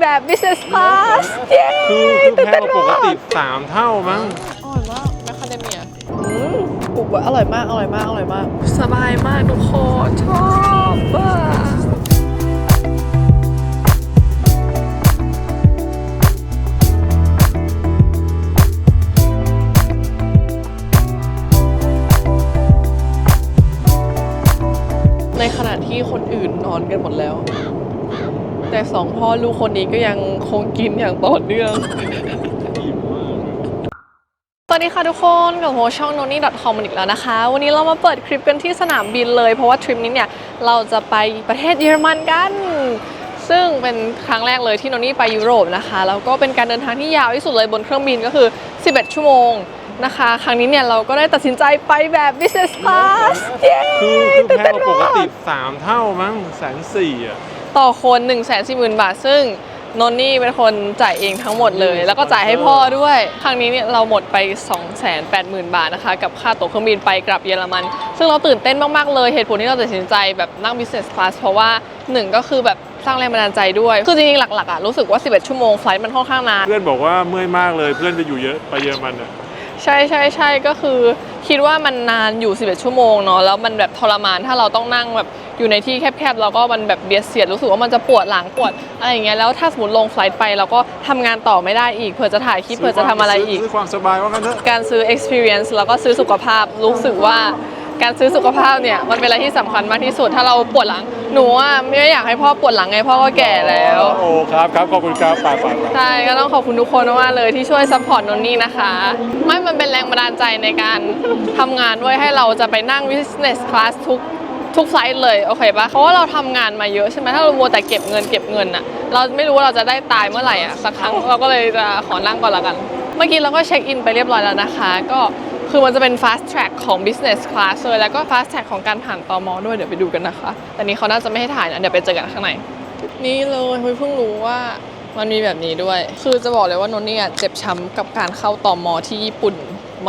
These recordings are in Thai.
แบบ business class เย้คือคือตื่นแพเต้งนกว่าปมากติสามเท่ามั้ง อร่อยมากแมคคาเดเมียอืมปลูกไว้อร่อยมาก อร่อยมาก อร่อยมาก สบายมากทุกคนชอบอะในขณะที่คนอื่นนอนกันหมดแล้ว แต่สองพ่อลูกคนนี้ก็ยังคงกินอย่างต่อเนื่อง สวัสดีค่ะทุกคนกับโฮช่อง noni com อีกแล้วนะคะ วันนี้เรามาเปิดคลิปกันที่สนามบินเลย เพราะว่าทริปนี้เนี่ย เราจะไปประเทศเยอรมันกัน ซึ่งเป็นครั้งแรกเลยที่โนนี่ไปยุโรปนะคะ แล้วก็เป็นการเดินทางที่ยาวที่สุดเลยบนเครื่องบินก็คือ 11 ชั่วโมงนะคะ ครั้งนี้เนี่ยเราก็ได้ตัดสินใจไปแบบ business class เย้คือคือตื่นแพเต้งนกว่าปมากติสามเท่ามั้งแสนสี่อะ ต่อคน1 4 0 0 0 0บาท ซึ่งนนนี่เป็นคนจ่ายเองทั้งหมดเลย แล้วก็จ่ายให้พ่อด้วย ครั้งนี้เนี่ยเราหมดไป 280,000 บาทนะคะ กับค่าตั๋วเครื่องบินไปกลับเยอรมัน ซึ่งเราตื่นเต้นมาก ๆ เลย เหตุผลที่เราตัดสินใจแบบนั่ง business class เพราะว่า 1 ก็คือแบบสร้างแรงบันดาลใจด้วย คือจริง ๆ หลัก ๆอะรู้สึกว่า 11 ชั่วโมงไฟล์มันค่อนข้างนาน เพื่อนบอกว่าเมื่อยมากเลย เพื่อนไปอยู่เยอะไปเยอรมันอะใช่ใช่ใช่ก็คือคิดว่ามันนานอยู่ 11 ชั่วโมงเนาะแล้วมันแบบทรมานถ้าเราต้องนั่งแบบ อยู่ในที่แคบๆแล้วก็มันแบบเบียดเสียดรู้สึกว่ามันจะปวดหลังปวดอะไรอย่างเงี้ยแล้วถ้าสมมติลงไฟล์ไปเราก็ทำงานต่อไม่ได้อีกเผื่อจะถ่ายคลิปเผื่อจะทำอะไรอีกซื้อความสบายว่ากันเถอะการซื้อ experience แล้วก็ซื้อสุขภาพรู้สึกว่าการซื้อสุขภาพเนี่ยมันเป็นอะไรที่สำคัญมากที่สุดถ้าเราปวดหลังหนูอะไม่อยากให้พ่อปวดหลังไงพ่อก็แก่แล้วโอ้ครับครับขอบคุณครับไปไปไปใช่ก็ต้องขอบคุณทุกคนมากเลยที่ช่วยซัพพอร์ตนนนี่นะคะ ไม่มันเป็นแรงบันดาลใจในการทำงานด้วยให้เราจะไปนั่ง business class ทุก ทุกไฟล์เลยโอเคปะเพราะว่าเราทำงานมาเยอะใช่ไหมถ้าเรามัวแต่เก็บเงินเก็บเงินอะเราไม่รู้ว่าเราจะได้ตายเมื่อไหร่อะสักครั้งเราก็เลยจะขอนั่งก่อนละกัน เมื่อกี้เราก็เช็คอินไปเรียบร้อยแล้วนะคะ ก็คือมันจะเป็น fast track ของ business class เลยแล้วก็ fast track ของการผ่านตอมอด้วยเดี๋ยวไปดูกันนะคะ แต่นี้เขาน่าจะไม่ให้ถ่ายนะเดี๋ยวไปเจอกันข้างในนี่เลยเฮ้ยเพิ่งรู้ว่ามันมีแบบนี้ด้วย คือจะบอกเลยว่านนนี่เจ็บช้ำกับการเข้าตอมอที่ญี่ปุ่น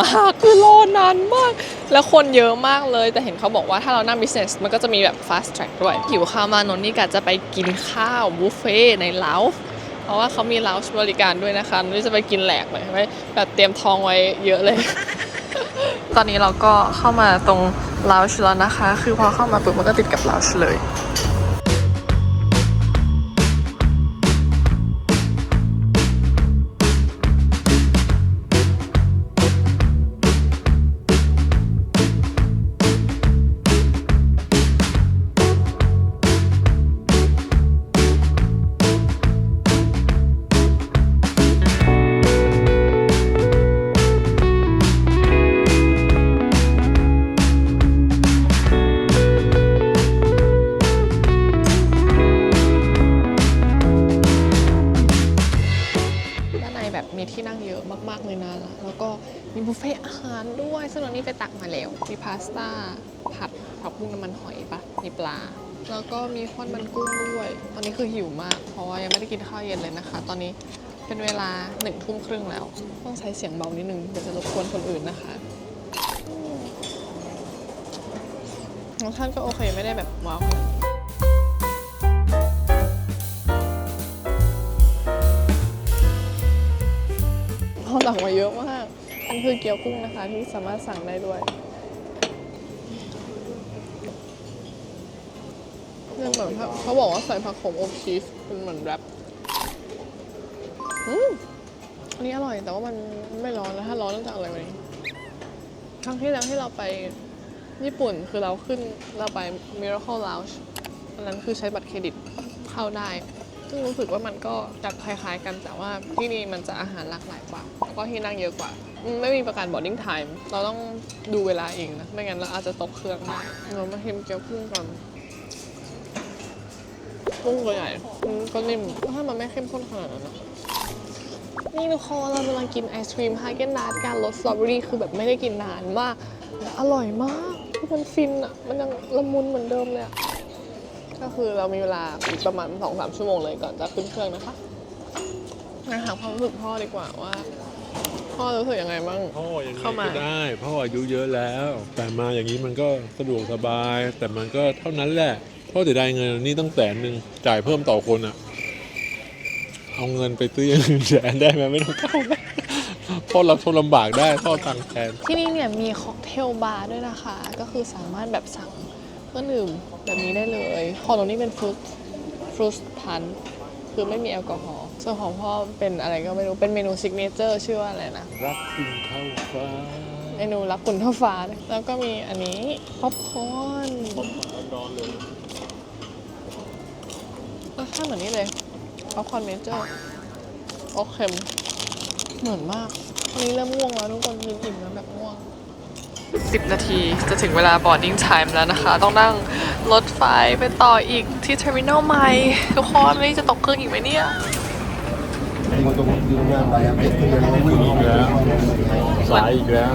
มากคือรอนานมาก แล้วคนเยอะมากเลย แต่เห็นเขาบอกว่าถ้าเรานั่ง business มันก็จะมีแบบ fast track ด้วยหิวข้าวมานนนี่กะจะไปกินข้าวบุฟเฟ่ในลาวเพราะว่าเขามีลาวบริการด้วยนะคะนนนี่จะไปกินแหลกเลยไว้แบบเตรียมทองไว้เยอะเลย ตอนนี้เราก็เข้ามาตรงลาวชแล้วนะคะ คือพอเข้ามาปุ๊บมันก็ติดกับลาวชเลย ทุ่มครึ่งแล้ว ต้องใช้เสียงเบานิดนึงเดี๋ยวจะรบกวนคนอื่นนะคะรสชาติก็โอเคไม่ได้แบบว้าวเขาสั่งมาเยอะมากอันคือเกี๊ยวกุ้งนะคะ ที่สามารถสั่งได้ด้วยเนี่ยเหมือนเขาบอกว่าใส่ผักโขมอบชีสเป็นเหมือนแรปอืม อันนี้อร่อยแต่ว่ามันไม่ร้อนแล้วถ้าร้อนน่าจะอร่อยกว่านี้ครั้งที่แล้วที่เราไปญี่ปุ่นคือเราขึ้นเราไป Miracle Lounge อันนั้นคือใช้บัตรเครดิตเข้าได้ ซึ่งรู้สึกว่ามันก็จะคล้ายๆ กันแต่ว่าที่นี่มันจะอาหารหลากหลายกว่า แล้วก็ที่นั่งเยอะกว่า ไม่มีประกัน boarding time เราต้องดูเวลาเองนะ ไม่งั้นเราอาจจะตกเครื่องได้เรามาชิมเกี๊ยวกุ้งก่อนกุ้งตัวใหญ่ก็นิ่มถ้ามันไม่เข้มข้นขนาดนั้นนะ นี่ทุกคนเรากำลังกินไอศครีมฮาเกนดาร์ดการรสสตรอเบอรี่คือแบบไม่ได้กินนานมากแต่อร่อยมากคือมันฟินอะมันยังละมุนเหมือนเดิมเลยอะก็คือเรามีเวลาอีกประมาณสองสามชั่วโมงเลยก่อนจะขึ้นเครื่องนะคะมาถามความรู้สึกพ่อดีกว่าว่า พ่อรู้สึกยังไงบ้าง พ่ออย่างนี้เข้ามา ก็ได้ พ่ออายุเยอะแล้ว แต่มาอย่างนี้มันก็สะดวกสบาย แต่มันก็เท่านั้นแหละ พ่อเสียดายเงินนี่ตั้งแสนหนึ่งจ่ายเพิ่มต่อคนอะ เอาเงินไปซื้ออย่างอื่นแทนได้ไหมไม่ต้องเข้านะเพราะเราทนลำบากได้เข้าตังค์แทน ที่นี่เนี่ยมีค็อกเทลบาร์ด้วยนะคะ ก็คือสามารถแบบสั่งเครื่องดื่มแบบนี้ได้เลยของตรงนี้เป็นฟรุตฟรุตพันคือไม่มีแอลกอฮอล์ส่วนของพ่อเป็นอะไรก็ไม่รู้ เป็นเมนูซิกเนเจอร์ชื่อว่าอะไรนะ รักคุณเท่าฟ้าเมนูรักคุณเท่าฟ้าเลยแล้วก็มีอันนี้ป๊อปคอร์นร้อนเลยรสชาติเหมือนนี้เลย ป๊อปคอร์นเมเจอร์โอเค็มเหมือนมากวันนี้เริ่มง่วงแล้วทุกคนกินอิ่มแล้วแบบง่วง 10 นาทีจะถึงเวลา boarding time แล้วนะคะ ต้องนั่งรถไฟไปต่ออีกที่เทอร์มินอลใหม่ ทุกคนนี่จะตกเครื่องอีกไหมเนี่ย วิ่งอีกแล้วสายอีกแล้ว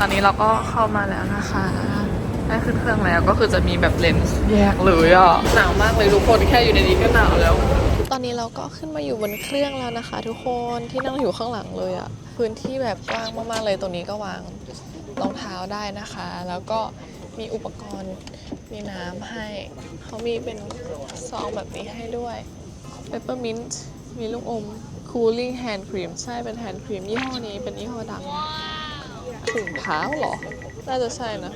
ตอนนี้เราก็เข้ามาแล้วนะคะ ได้ขึ้นเครื่องแล้วก็คือจะมีแบบเลนส์แยกเลยอะหนาวมากเลยทุกคนแค่อยู่ในนี้ก็หนาวแล้ว ตอนนี้เราก็ขึ้นมาอยู่บนเครื่องแล้วนะคะ ทุกคนที่นั่งอยู่ข้างหลังเลยอะพื้นที่แบบกว้างมากๆเลยตรงนี้ก็วางรองเท้าได้นะคะ แล้วก็มีอุปกรณ์มีน้ำให้เขามีเป็นซองแบบนี้ให้ด้วยเปปเปอร์มินต์มีลูกอม cooling hand cream ใช่เป็น hand cream ยี่ห้อนี้เป็นยี่ห้อดังถุงเท้าเหรอ น่าจะใช่นะ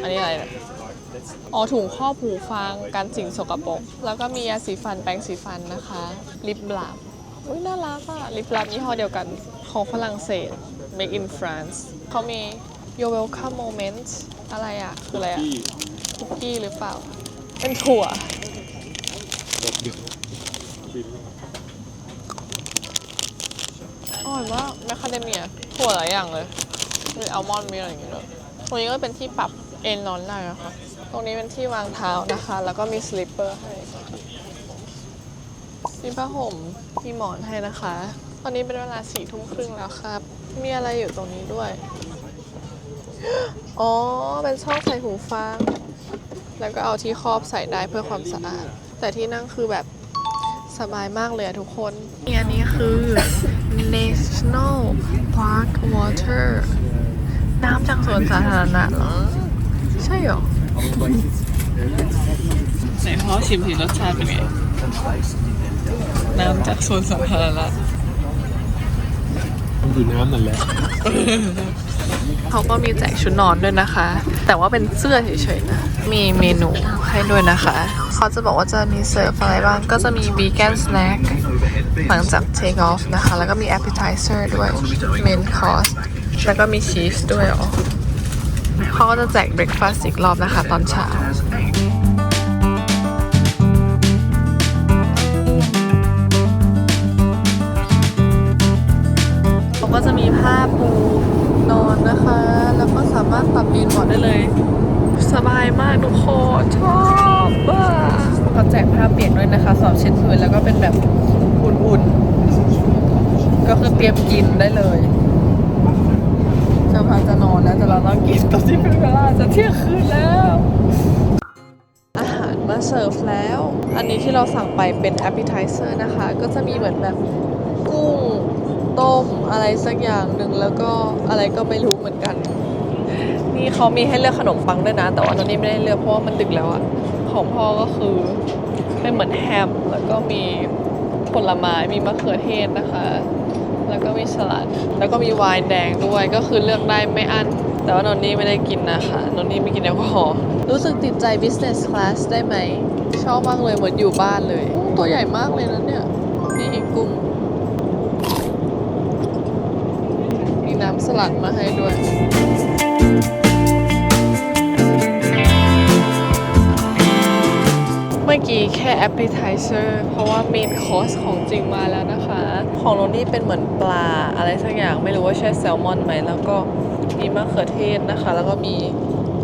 อันนี้อะไรเนี่ยอ๋อถุงครอบหูฟังการสิ่งสกปรกแล้วก็มียาสีฟันแปรงสีฟันนะคะ ลิปบลับอุ้ยน่ารักอะลิปบลับยี่ห้อเดียวกันของฝรั่งเศส Make in France เขามี Your Welcome Moment อะไรอะคืออะไรอะคุกกี้หรือเปล่า เป็นถั่วอร่อยมากแมคคาเดเมียถั่วหลายอย่างเลยมีอัลมอนด์มีอะไรอย่างเงี้ยด้วยตรงนี้ก็เป็นที่ปรับ เอนนอนได้นะคะตรงนี้เป็นที่วางเท้านะคะ แล้วก็มีสลิปเปอร์ให้มีผ้าห่มมีหมอนให้นะคะ ตอนนี้เป็นเวลาสี่ทุ่มครึ่งแล้วครับ มีอะไรอยู่ตรงนี้ด้วย อ๋อ เป็นช่องใส่หูฟัง แล้วก็เอาที่ครอบใส่ได้เพื่อความสะอาด แต่ที่นั่งคือแบบสบายมากเลยทุกคนอันนี้คือ National Park Water น้ำจากสวนสาธารณะเหรอ ใช่เหรอไหนพ่อชิมสิรสชาติเป็นไง น้ำจากสวนสาธารณะมันอยู่น้ำนั่นแหละ เขาก็มีแจกชุดนอนด้วยนะคะ แต่ว่าเป็นเสื้อเฉยๆนะ มีเมนูให้ด้วยนะคะ เขาจะบอกว่าจะมีเสิร์ฟอะไรบ้าง ก็จะมี vegan snack หลังจาก take off นะคะ แล้วก็มี appetizer ด้วย main course แล้วก็มีชีสด้วยอ๋อ เขาก็จะแจก breakfast อีกรอบนะคะตอนเช้าเขาก็จะมีผ้าปูนอนนะคะ แล้วก็สามารถปรับยืนเบาะได้เลย สบายมากทุกคนชอบอะก็แจกผ้าเปียกด้วยนะคะสอบเช็ดพื้นแล้วก็เป็นแบบอุ่นๆ ก็คือเตรียมกินได้เลย พาจะนอนแล้วแต่เราต้องกินตอนที่เป็นเวลาจะเที่ยงคืนแล้ว อาหารมาเสิร์ฟแล้ว อันนี้ที่เราสั่งไปเป็น appetizer นะคะ ก็จะมีเหมือนแบบกุ้งต้มอะไรสักอย่างหนึ่งแล้วก็อะไรก็ไม่รู้เหมือนกัน นี่เขามีให้เลือกขนมปังด้วยนะ แต่ว่าตอนนี้ไม่ได้เลือกเพราะว่ามันดึกแล้วอะของพ่อก็คือเป็นเหมือนแฮมแล้วก็มีผลไม้มีมะเขือเทศนะคะ แล้วก็มีสลัด แล้วก็มีไวน์แดงด้วยก็คือเลือกได้ไม่อั้น แต่ว่านนนี่ไม่ได้กินนะคะนนนี่ไม่กินแอลกอฮอล์รู้สึกติดใจ business class ได้ไหม ชอบมากเลยเหมือนอยู่บ้านเลย ตัวใหญ่มากเลยนะเนี่ย นี่อีกกุ้งมีน้ำสลัดมาให้ด้วยเมื่อกี้แค่ appetizer เพราะว่า main course ของจริงมาแล้วนะคะ ของโรนี่เป็นเหมือนปลาอะไรสักอย่างไม่รู้ว่าใช่แซลมอนไหมแล้วก็มีมะเขือเทศนะคะ แล้วก็มี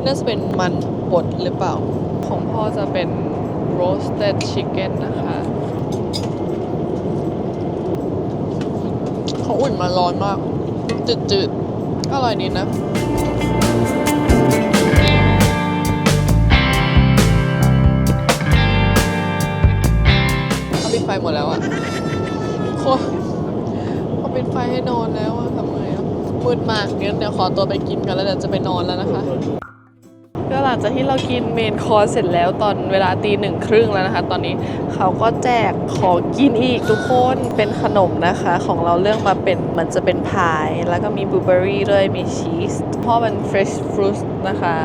น่าจะเป็นมันบดหรือเปล่า ของพ่อจะเป็น roasted chicken นะคะเขาอุ่นมาร้อนมาก จืดๆอร่อยดีนะเขาปิดไฟหมดแล้วอะโคตร ฟให้นอนแล้วอะทำไงอะมืดมากงั้นเดี๋ยวขอตัวไปกินกันแล้วเดี๋ยวจะไปนอนแล้วนะคะก็หลังจากที่เรากินเมนคอร์สเสร็จแล้วตอนเวลาตีหนึ่งครึ่งแล้วนะคะ ตอนนี้เขาก็แจกของกินอีกทุกคนเป็นขนมนะคะ ของเราเลือกมาเป็นมันจะเป็นพาย แล้วก็มีบลูเบอร์รี่ด้วยมีชีสเพราะมันเฟรชฟรุตนะคะ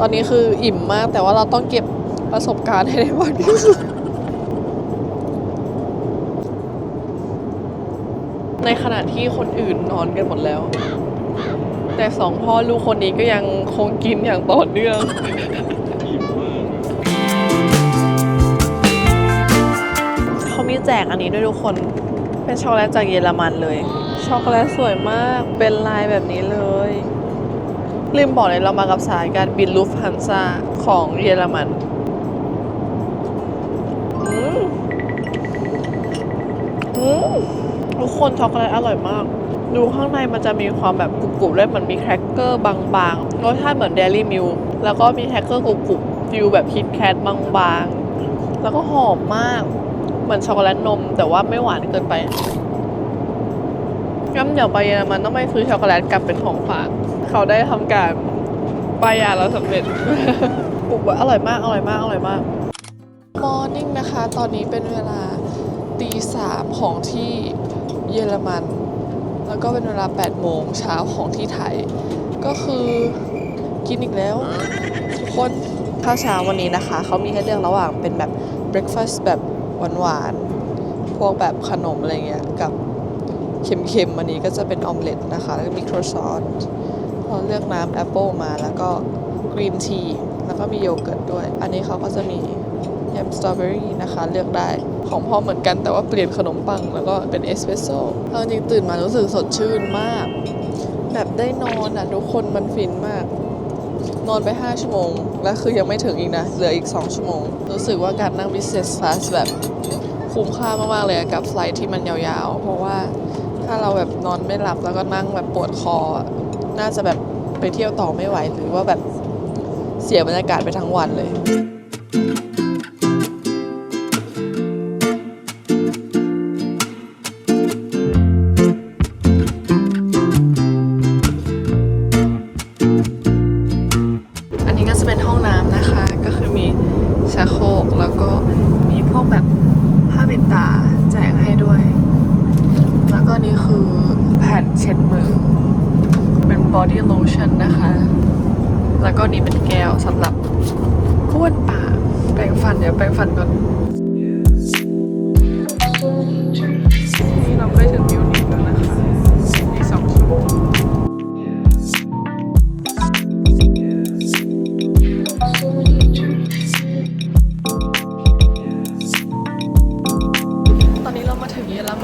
ตอนนี้คืออิ่มมากแต่ว่าเราต้องเก็บประสบการณ์ให้ได้มากที่สุด ในขณะที่คนอื่นนอนกันหมดแล้ว แต่สองพ่อลูกคนนี้ก็ยังคงกินอย่างต่อเนื่องเขามีแจกอันนี้ด้วยทุกคน เป็นช็อกโกแลตจากเยอรมันเลย ช็อกโกแลตสวยมาก เป็นลายแบบนี้เลย ลืมบอกเลยเรามากับสายการบินลูฟฮันซาของเยอรมัน ทุกคนช็อกโกแลตอร่อยมาก ดูข้างในมันจะมีความแบบกรุบๆด้วยเหมือนมีแครกเกอร์บางๆรสชาติเหมือนเดลี่มิลแล้วก็มีแครกเกอร์กรุบๆฟิลแบบคิดแคทบางๆ แล้วก็หอมมาก เหมือนช็อกโกแลตนม แต่ว่าไม่หวานเกินไปงั้นเดี๋ยวไปเยอรมันต้องไปซื้อช็อกโกแลตกลับเป็นของฝากเขาได้ทำการปายาเราสำเร็จปลุกไว้อร่อยมากอร่อยมากอร่อยมากมอร์นิ่งนะคะ ตอนนี้เป็นเวลาตีสามของที่ เยอรมัน แล้วก็เป็นเวลา 8 โมงเช้าของที่ไทย ก็คือกินอีกแล้ว ทุกคนข้าวเช้าวันนี้นะคะ เขามีให้เลือกระหว่างเป็นแบบ breakfast แบบหวานๆ พวกแบบขนมอะไรเงี้ย กับเค็มๆวันนี้ก็จะเป็นออมเล็ตนะคะ แล้วก็มีครัวซอนเราเลือกน้ำแอปเปิลมาแล้วก็กรีนทีแล้วก็มีโยเกิร์ตด้วย อันนี้เขาก็จะมี แยมสตรอเบอรี่นะคะ เลือกได้ของพ่อเหมือนกันแต่ว่าเปลี่ยนขนมปังแล้วก็เป็นเอสเปรสโซ่เอาจริงตื่นมารู้สึกสดชื่นมาก แบบได้นอนอะ ทุกคนมันฟินมาก นอนไป 5 ชั่วโมง แล้วคือยังไม่ถึงอีกนะ เหลืออีก 2 ชั่วโมง รู้สึกว่าการนั่ง business class แบบคุ้มค่ามากๆเลยกับไฟลท์ที่มันยาวๆ เพราะว่าถ้าเราแบบนอนไม่หลับแล้วก็นั่งแบบปวดคอ น่าจะแบบไปเที่ยวต่อไม่ไหว หรือว่าแบบเสียบรรยากาศไปทั้งวันเลย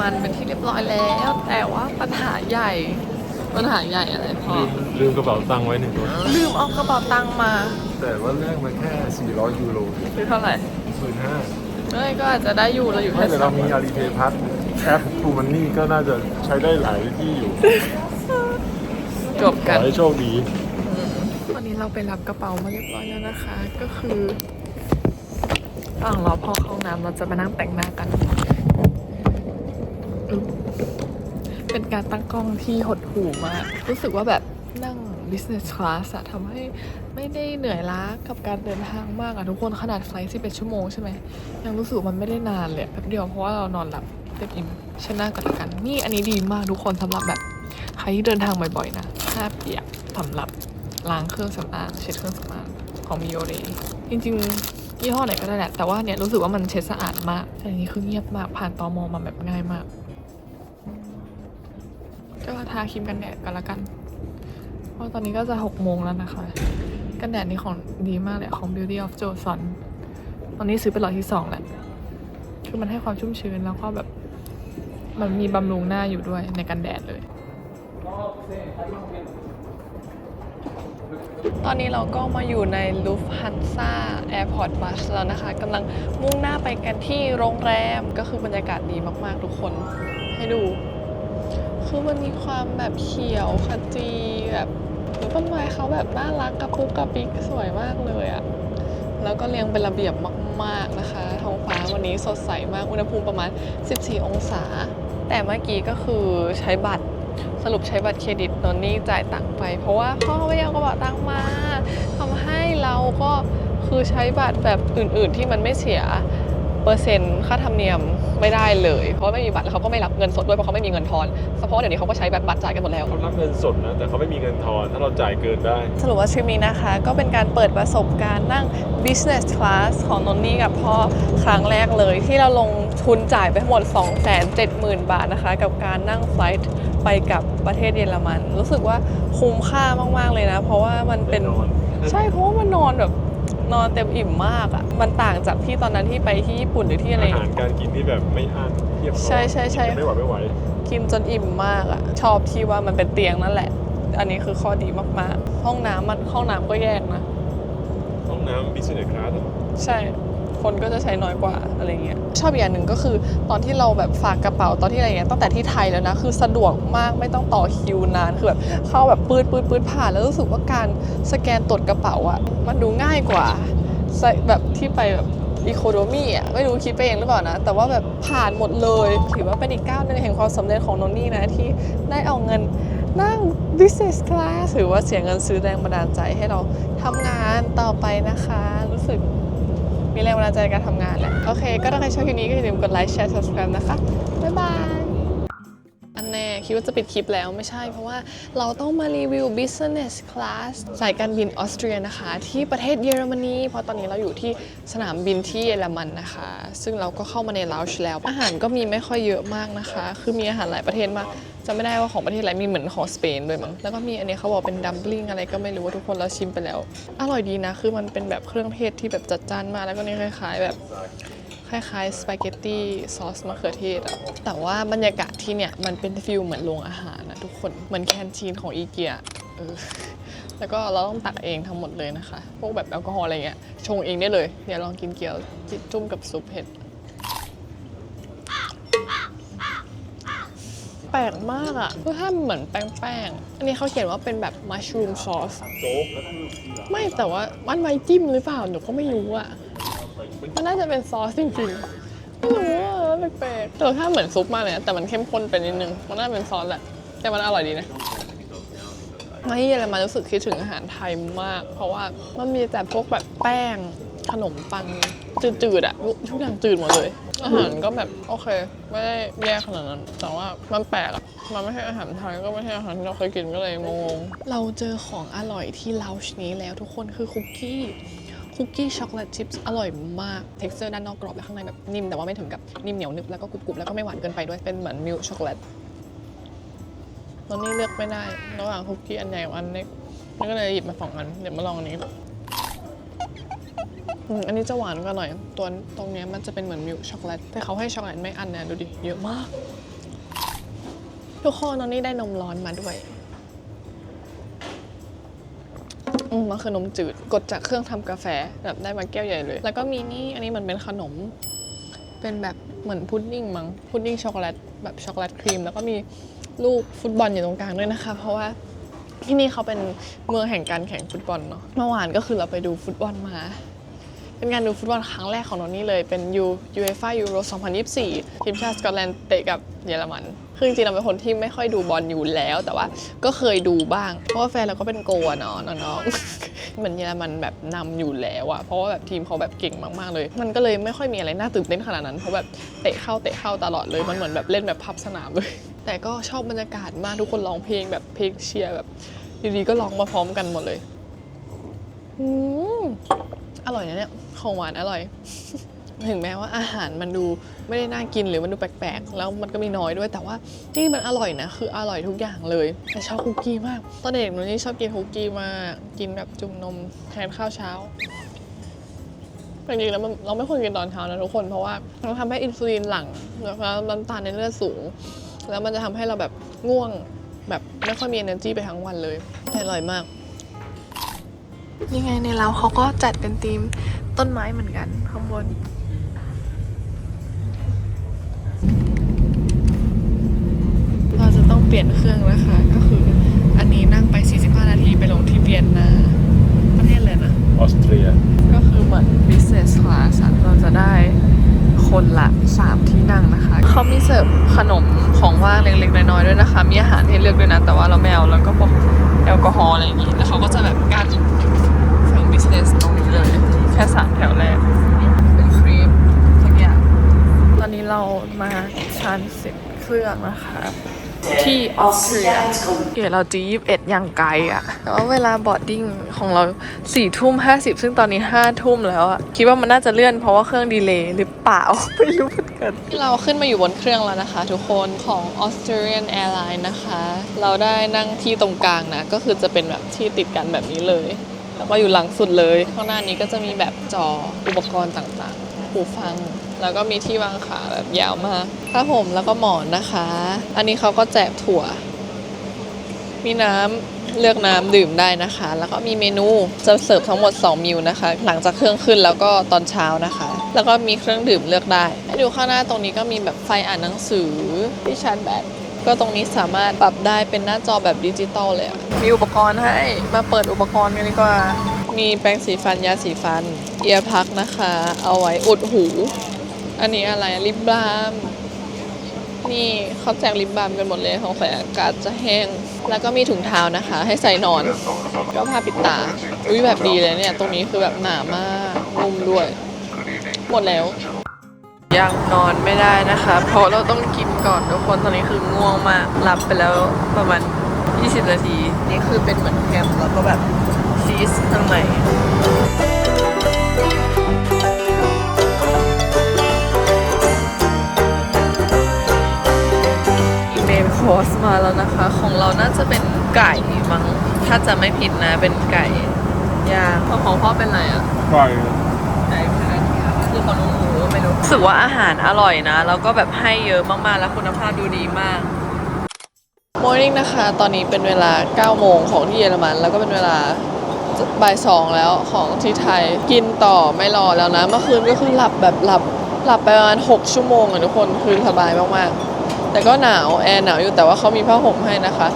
มันเป็นที่เรียบร้อยแล้ว แต่ว่าปัญหาใหญ่ ปัญหาใหญ่อะไรพ่อลืมลืมกระเป๋าตังค์ไว้หนึ่งตัวลืมเอากระเป๋าตังค์มาแต่ว่าเรื่องมันแค่ 400 ยูโรคือเท่าไหร่หมื่นห้าเอ้ยก็อาจจะได้อยู่เราอยู่ไม่แค่แต่สาเรามมีอารีเพย์พัทแอปทูมันนี่ก็น่าจะใช้ได้หลายที่อยู่จบขกัอนให้โชคดีวันนี้เราไปรับกระเป๋ามาเรียบร้อยแล้วนะคะ ก็คือระหว่างเราพอเข้าห้องน้ำเราจะมานั่งแต่งหน้ากันอึ๊บ เป็นการตั้งกล้องที่หดหู่มาก รู้สึกว่าแบบนั่ง business class อะทำให้ไม่ได้เหนื่อยล้ากับการเดินทางมากอะทุกคนขนาดไฟล์11ชั่วโมงใช่ไหมยังรู้สึกมันไม่ได้นานเลยแป๊บเดียวเพราะว่าเรานอนหลับเต็มอิ่มชนะกันละกัน นี่อันนี้ดีมากทุกคนสำหรับแบบใครที่เดินทางบ่อยๆนะผ้าเปียกสำหรับล้างเครื่องสำอางเช็ดเครื่องสำอางของมิโอเรจริงๆยี่ห้อไหนก็ได้แหละแต่ว่าเนี่ยรู้สึกว่ามันเช็ดสะอาดมากแต่อันนี้คือเงียบมากผ่านตอมอมาแบบง่ายมาก ทาครีมกันแดดกันละกัน เพราะตอนนี้ก็จะหกโมงแล้วนะคะ กันแดดนี่ของดีมากเลยของ Beauty of j o s o n ตอนนี้ซื้อเป็นหลอดที่สองแหละคือมันให้ความชุ่มชื้นแล้วก็แบบ มันมีบำรุงหน้าอยู่ด้วยในกันแดดเลย ตอนนี้เราก็มาอยู่ในลูฟฮันซาแอร์พอร์ตบัสแล้วนะคะกำลังมุ่งหน้าไปกันที่โรงแรมก็คือบรรยากาศดีมากๆทุกคนให้ดู คือมันมีความแบบเขียวขจีแบบต้นไม้เขาแบบน่ารักกระปุกกระปิกสวยมากเลยอะแล้วก็เรียงเป็นระเบียบมาก ๆนะคะ ท้องฟ้าวันนี้สดใสมาก อุณหภูมิประมาณ 14 องศา แต่เมื่อกี้ก็คือใช้บัตรสรุปใช้บัตรเครดิตนนนี่จ่ายตังค์ไป เพราะว่าพ่อไม่เอากระเป๋าตังค์มาทำให้เราก็คือใช้บัตรแบบอื่น ๆ ที่มันไม่เสียเปอร์เซ็นต์ค่าธรรมเนียม ไม่ได้เลย เพราะว่าไม่มีบัตรแล้วเขาก็ไม่รับเงินสดด้วยเพราะเขาไม่มีเงินทอนเฉพาะเดี๋ยวนี้เขาก็ใช้แบบบัตรจ่ายกันหมดแล้วเขารับเงินสดนะแต่เขาไม่มีเงินทอนถ้าเราจ่ายเกินได้ สรุปว่าทริปนี้นะคะ ก็เป็นการเปิดประสบการณ์นั่ง business class ของนนนี่กับพ่อครั้งแรกเลย ที่เราลงทุนจ่ายไปทั้งหมด 270,000 บาทนะคะ กับการนั่งไฟลท์ไปกับประเทศเยอรมัน รู้สึกว่าคุ้มค่ามากๆเลยนะ เพราะว่ามันเป็นได้นอนใช่เพราะว่ามันนอนแบบ นอนเต็มอิ่มมากอะ่ะ มันต่างจากที่ตอนนั้นที่ไปที่ญี่ปุ่นหรือที่อะไร อาหารการกินที่แบบไม่อั้นเทียบใช่ใช่ใช่ กินไม่ไหวไม่ไหว กินจนอิ่มมากอะ่ะ ชอบที่ว่ามันเป็นเตียงนั่นแหละ อันนี้คือข้อดีมากๆ ห้องน้ำมันห้องน้ำก็แยกนะ ห้องน้ำบิสเนสคลาสใช่ คนก็จะใช้น้อยกว่าอะไรเงี้ยชอบอย่างหนึ่งก็คือตอนที่เราแบบฝากกระเป๋าตอนที่อะไรเงี้ยตั้งแต่ที่ไทยแล้วนะคือสะดวกมากไม่ต้องต่อคิวนานคือแบบเข้าแบบปืดปืดปืดผ่านแล้วรู้สึกว่าการสแกนตรวจกระเป๋าอะมันดูง่ายกว่าใส่แบบที่ไปแบบอีโคโนมี่อะไม่รู้คิดไปเองหรือเปล่านะ แต่ว่าแบบผ่านหมดเลย ถือว่าเป็นอีกก้าวหนึงแห่งความสำเร็จของนนนี่นะ ที่ได้เอาเงินนั่ง business class หรือว่าเสียเงินซื้อแรงบันดาลใจให้เราทำงานต่อไปนะคะ รู้สึก มีแรงบันดาลใจในการทำงานแหละ โอเค ก็ถ้าใครชอบคลิปนี้ก็อย่าลืมกดไลค์แชร์ subscribe นะคะ บ๊ายบาย คิดว่าจะปิดคลิปแล้วไม่ใช่ เพราะว่าเราต้องมารีวิว business class สายการบินออสเตรียนะคะ ที่ประเทศเยอรมนีเพราะตอนนี้เราอยู่ที่สนามบินที่เยอรมันนะคะ ซึ่งเราก็เข้ามาในลาวช์แล้ว อาหารก็มีไม่ค่อยเยอะมากนะคะ คือมีอาหารหลายประเทศมากจะไม่ได้ว่าของประเทศอะไรมีเหมือนของสเปนด้วยมั้งแล้วก็มีอันนี้เขาบอกเป็นดัมบลิงอะไรก็ไม่รู้ว่าทุกคนเราชิมไปแล้ว อร่อยดีนะ คือมันเป็นแบบเครื่องเทศที่แบบจัดจ้านมากแล้วก็นี่คล้าย ๆ แบบ คล้ายๆสปาเกตตี้ซอสมะเขือเทศอะแต่ว่าบรรยากาศที่เนี่ย มันเป็นฟิลเหมือนโรงอาหารนะทุกคน เหมือนแคนทีนของอีเกียเออแล้วก็เราต้องตักเองทั้งหมดเลยนะคะ พวกแบบแอลกอฮอล์อะไรเงี้ย ชงเองได้เลย เดี๋ยวลองกินเกี๊ยวจุ่มกับซุปเห็ด แปลกมากอะคือถ้าเหมือนแป้งๆ อันนี้เขาเขียนว่าเป็นแบบมัชรูมซอส ไม่แต่ว่ามันไว้จิ้มหรือเปล่า หนูก็ไม่รู้อะ มันน่าจะเป็นซอสจริงๆไม่รู้อะแปลกๆแต่รสชาติเหมือนซุปมากเลยนะแต่มันเข้มข้นไปนิดนึง มันน่าจะเป็นซอสแหละ แต่มันอร่อยดีนะมาที่เยอรมันรู้สึกคิดถึงอาหารไทยมาก เพราะว่ามันมีแต่พวกแบบแป้งขนมปังจืดๆอะทุกอย่างจืดหมดเลย อาหารก็แบบโอเค ไม่ได้แย่ขนาดนั้น แต่ว่ามันแปลกอะมันไม่ใช่อาหารไทยก็ไม่ใช่อาหารที่เราเคยกินก็เลยงงเราเจอของอร่อยที่ลาวช์นี้แล้วทุกคนคือคุกกี้ คุกกี้ช็อกโกแลตชิพส์อร่อยมาก เท็กซ์เจอร์ด้านนอกกรอบและข้างในแบบนิ่มแต่ว่าไม่ถึงกับนิ่มเหนียวนึบแล้วก็กรุบๆแล้วก็ไม่หวานเกินไปด้วยเป็นเหมือนมิลช็อกโกแลตตอนนี้เลือกไม่ได้ระหว่างคุกกี้อันใหญ่กับอันเล็กนี่ก็เลยหยิบมาสองอันเดี๋ยวมาลองอันนี้อืมอันนี้จะหวานกว่าหน่อย ตัวตรงนี้มันจะเป็นเหมือนมิลช็อกโกแลตแต่เขาให้ช็อกโกแลตไม่อันเนี่ยดูดิเยอะมาก ทุกคนตอนนี้ได้นมร้อนมาด้วย อืมมันคือนมจืดกดจากเครื่องทำกาแฟแบบได้มาแก้วใหญ่เลย แล้วก็มีนี่อันนี้มันเป็นขนม เป็นแบบเหมือนพุดดิ้งมั้งพุดดิ้งช็อกโกแลตแบบช็อกโกแลตครีม แล้วก็มีลูกฟุตบอลอยู่ตรงกลางด้วยนะคะ เพราะว่าที่นี่เขาเป็นเมืองแห่งการแข่งฟุตบอลเนาะเมื่อวานก็คือเราไปดูฟุตบอลมา เป็นการดูฟุตบอลครั้งแรกของนนนี่เลยเป็นยูยูเอฟ่ายูโร2024 ทีมชาติสกอตแลนด์เตะกับเยอรมัน คือจริงๆเราเป็นคนที่ไม่ค่อยดูบอลอยู่แล้ว แต่ว่าก็เคยดูบ้าง เพราะว่าแฟนเราก็เป็นโกะเนาะน้องๆเหมือนเยอรมันแบบนำอยู่แล้วอะเพราะว่าแบบทีมเขาแบบเก่งมากๆเลย มันก็เลยไม่ค่อยมีอะไรน่าตื่นเต้นขนาดนั้นเพราะแบบเตะเข้าเตะเข้าตลอดเลยมันเหมือนแบบเล่นแบบพับสนามเลย แต่ก็ชอบบรรยากาศมากทุกคนร้องเพลงแบบเพลงเชียร์แบบดีๆก็ร้องมาพร้อมกันหมดเลยอืมอร่อยนะเนี่ยของหวานอร่อย ถึงแม้ว่าอาหารมันดูไม่ได้น่ากินหรือมันดูแปลกๆ แล้วมันก็มีน้อยด้วย แต่ว่าที่มันอร่อยนะ คืออร่อยทุกอย่างเลยแต่ชอบคุกกี้มาก ตอนเด็กหนูนี่ชอบกินคุกกี้มากกินแบบจุ่มนมแทนข้าวเช้าจริงๆแล้วมันเราไม่ควรกินตอนเช้านะทุกคนเพราะว่ามันทำให้อินซูลินหลั่งแล้วน้ำตาลในเลือดสูง แล้วมันจะทำให้เราแบบง่วงแบบไม่ค่อยมี energy ไปทั้งวันเลยแต่อร่อยมากยังไงในเราเขาก็จัดเป็นธีมต้นไม้เหมือนกันข้างบน เราจะต้องเปลี่ยนเครื่องนะคะ ก็คืออันนี้นั่งไป 45 นาทีไปลงที่เวียนนาประเทศเลยนะออสเตรีย ก็คือเหมือน business class อะเราจะได้คคนละ 3 ที่นั่งนะคะ เขามีเสิร์ฟขนมของว่างเล็กๆน้อยๆด้วยนะคะ มีอาหารให้เลือกด้วยนะ แต่ว่าเราไม่เอาแล้วก็พวกแอลกอฮอล์อะไรอย่างงี้แล้วเขาก็จะแบบกั้นฝั่งบิสเนสตรงนี้เลย แค่สามแถวแรกเป็นครีมสักอย่างตอนนี้เรามาชานสิบเครื่องนะคะ ที่ออสเตรียเดี๋ยวเราจีบเอ็ดอย่างไกลอะแต่ว่าเวลาบอร์ดดิ้งของเราสี่ทุ่มห้าสิบซึ่งตอนนี้ห้าทุ่มแล้วอะคิดว่ามันน่าจะเลื่อนเพราะว่าเครื่องดีเลย์หรือเปล่า ไม่รู้เหมือนกันเราขึ้นมาอยู่บนเครื่องแล้วนะคะ ทุกคนของ Austrian Airlines นะคะ เราได้นั่งที่ตรงกลางนะ ก็คือจะเป็นแบบที่ติดกันแบบนี้เลย แล้วก็อยู่หลังสุดเลย ข้างหน้านี้ก็จะมีแบบจออุปกรณ์ต่างๆหูฟัง แล้วก็มีที่วางขาแบบยาวมากผ้าห่มแล้วก็หมอนนะคะ อันนี้เขาก็แจกถั่ว มีน้ำเลือกน้ำดื่มได้นะคะ แล้วก็มีเมนูจะเสิร์ฟทั้งหมด 2 มิลนะคะ หลังจากเครื่องขึ้นแล้วก็ตอนเช้านะคะ แล้วก็มีเครื่องดื่มเลือกได้ให้ดูข้างหน้าตรงนี้ก็มีแบบไฟอ่านหนังสือที่ชาร์จแบตก็ตรงนี้สามารถปรับได้เป็นหน้าจอแบบดิจิตอลเลยมีอุปกรณ์ให้มาเปิดอุปกรณ์กันดีกว่า มีแปรงสีฟันยาสีฟัน เอียร์พักนะคะ เอาไว้อุดหู อันนี้อะไรลิปบาล์มนี่เขาแจกลิปบาล์มกันหมดเลยสงสัยอากาศจะแห้ง แล้วก็มีถุงเท้านะคะ ให้ใส่นอน ก็ผ้าปิดตา อุ้ยแบบดีเลยเนี่ย ตรงนี้คือแบบหนามากนุ่มด้วย หมดแล้วยังนอนไม่ได้นะคะ เพราะเราต้องกินก่อนทุกคนตอนนี้คือง่วงมากหลับไปแล้วประมาณ 20 นาที นี่คือเป็นเหมือนแคมป์แล้วก็แบบชีสข้างใน คอร์สมาแล้วนะคะ ของเราน่าจะเป็นไก่มั้งถ้าจะไม่ผิดนะเป็นไก่ย่างของของพ่อเป็นอะไรอะไฟไก่ค่ะคือของน้องหมูไม่รู้รู้สึกว่าอาหารอร่อยนะ แล้วก็แบบให้เยอะมากๆแล้วคุณภาพดูดีมากมอร์นิ่งนะคะ ตอนนี้เป็นเวลา 9 โมงของที่เยอรมัน แล้วก็เป็นเวลาบ่ายสองแล้วของที่ไทย กินต่อไม่รอแล้วนะ เมื่อคืนก็คือหลับแบบหลับหลับไปประมาณ 6 ชั่วโมงอะทุกคนคือสบายมากๆ แต่ก็หนาวแอร์หนาวอยู่แต่ว่าเขามีผ้าห่มให้นะคะ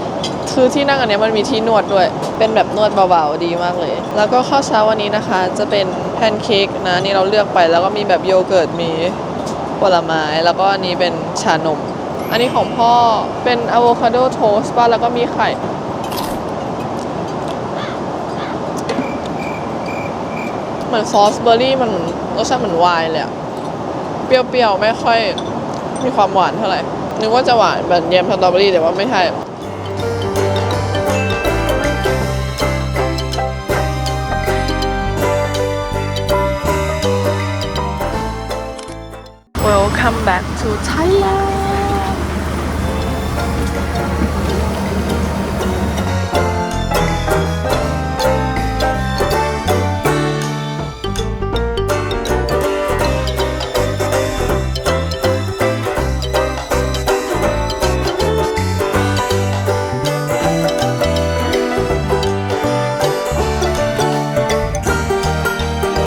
คือที่นั่งอันนี้มันมีที่นวดด้วย เป็นแบบนวดเบาๆดีมากเลย แล้วก็ข้าวเช้าวันนี้นะคะ จะเป็นแพนเค้กนะนี่เราเลือกไปแล้วก็มีแบบโยเกิร์ตมีผลไม้ แล้วก็อันนี้เป็นชานม อันนี้ของพ่อเป็นอะโวคาโดโทสต์ป่ะแล้วก็มีไข่เหมือนซอสเบอร์รี่มันรสชาติเหมือนไวน์เลยอะเปรี้ยวๆ ไม่ค่อยมีความหวานเท่าไหร่ นึกว่าจะหวานแบบแยมสตรอเบอรี่แต่ว่าไม่ใช่ Welcome back to Thailand